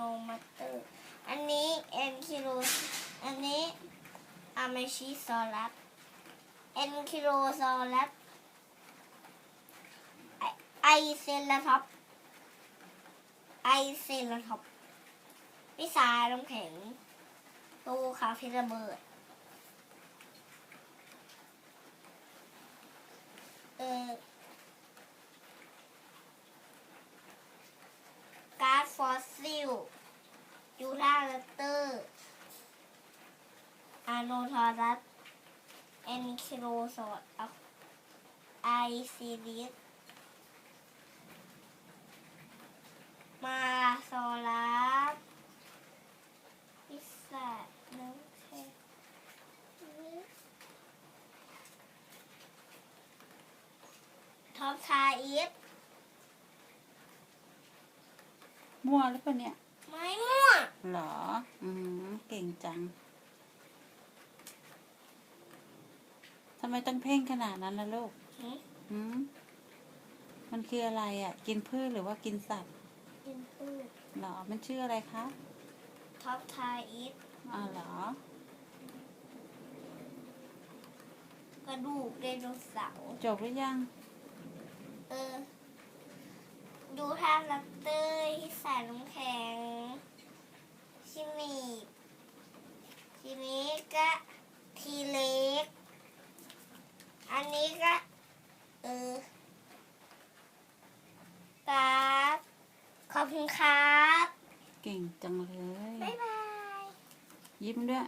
โนมัติอันนี้เอ็นคิโลอันนี้อาเมชิซลัสเอ็นคิโลซลัสไอเซลท็อปไอเซลท็อปวิสาลงแข็งตูขาพิระเบิด โนทอรัสเอนคิโลซอดไอซีดิสมาโซลัสพิซซ่าน้ำแข็งท็อปทาอีฟมั่วหรือเปล่าเนี่ย ไม่มั่วหรอ อืม เก่งจังำไมต้องเพ่งขนาดนั้นล่ะลูกหืมอืมมันคืออะไรอะ กินพืชหรือว่ากินสัตว์ กินพืชหรอ มันชื่ออะไรคะท็อปทาอีฟอ๋อเหรอ กระดูกไดโนเสาร์จบหรือยัง เออ ดูท่าลัตเตอร์ที่ใส่น้ำแข็ง ชิมีทีนี้ก็ทีเล็ก อันนี้ก็เออกราฟขอบคุณครับ เก่งจังเลย บ๊ายบาย ยิ้มด้วย